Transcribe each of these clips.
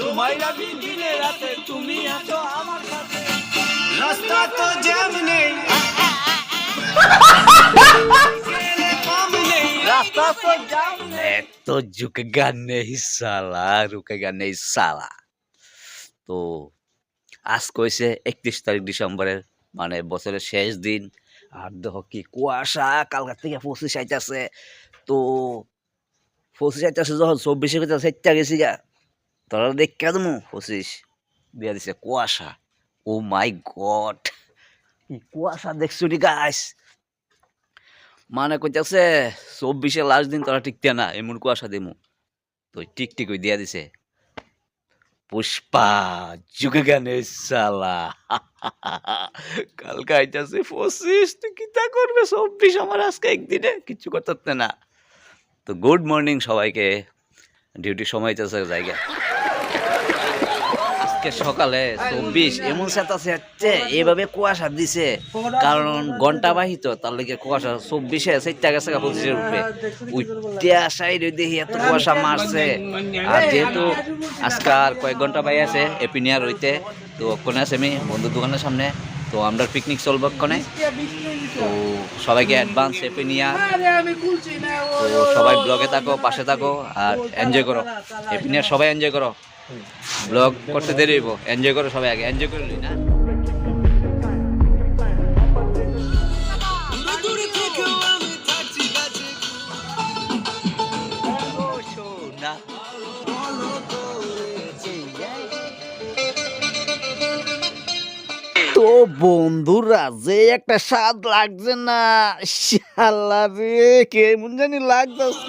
তোমায় রাখি দিনে নেই। রাস্তা তো জ্যাম নেই। সালা রুকেগা নেই সালা। তো আজ কইছে একত্রিশ তারিখ ডিসেম্বরের মানে বছরের শেষ দিন। আর দেহ কি কুয়াশা কালকার থেকে পঁচিশ আইতাছে তো পঁচিশ আইতাছে যখন চব্বিশে কোথাও সেটা গেছি গা। তোরা দেখ কেন পঁচিশ দিয়া দিছে কুয়াশা। Oh my god. কুয়াশা দেখছ নি গাইস মানে কইতাছে, চব্বিশে লাস্ট দিন তোরা টিকতে না, এমন কুয়াশা দিমু। তো টিক টিক দিয়া দিছে। পুষ্পা, যুগে গানে সালা কালকে আইতাছে পঁচিশ তুই কিতা করবে চব্বিশ আমার আজকে একদিনে? কিচ্ছু করতে না। তো গুড মর্নিং সবাইকে। ডিউটি সময় হইতেছে জায়গা আজকে সকালে চব্বিশ এমন চেতাছে হচ্ছে এইভাবে কুয়াশা দিছে। কারণ ঘণ্টা বাহিত, তার লেগে কুয়াশা চব্বিশে চারটা গেছে পঁচিশের সাইড দেখি এত কুয়াশা মারছে। আর যেহেতু আজকে আর কয়েক ঘণ্টা বাই আছে, এপিনিয়ার হইতে, তো ওখানে আছে আমি বন্ধুর দোকানের সামনে। তো আমরা পিকনিক চলবো ওখানে তো সবাইকে অ্যাডভান্স এপিনিয়ার তো সবাই ব্লগে থাকো, পাশে থাকো, আর এনজয় করো। এপিনিয়ার সবাই এনজয় করো। ব্লগ করতে দেরি হইব। এনজয় করো সবাই আগে। এনজয় করে না? তো বন্ধুরা যে একটা স্বাদ লাগছে না শালা রে কেমন জানি লাগতেছে।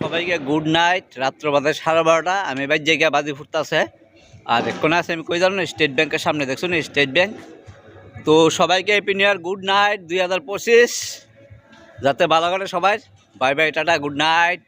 সবাইকে গুড নাইট রাত্র বাজে সাড়ে বারোটা, আমি এবার জায়গায় বাজি ফুটতেছে। আর এখন আছে, আমি কই জানো স্টেট ব্যাংকের সামনে, দেখছ না স্টেট ব্যাংক তো সবাইকে happy new year good night দুই হাজার পঁচিশ। যাতে ভালো করে সবাই bye bye tata good night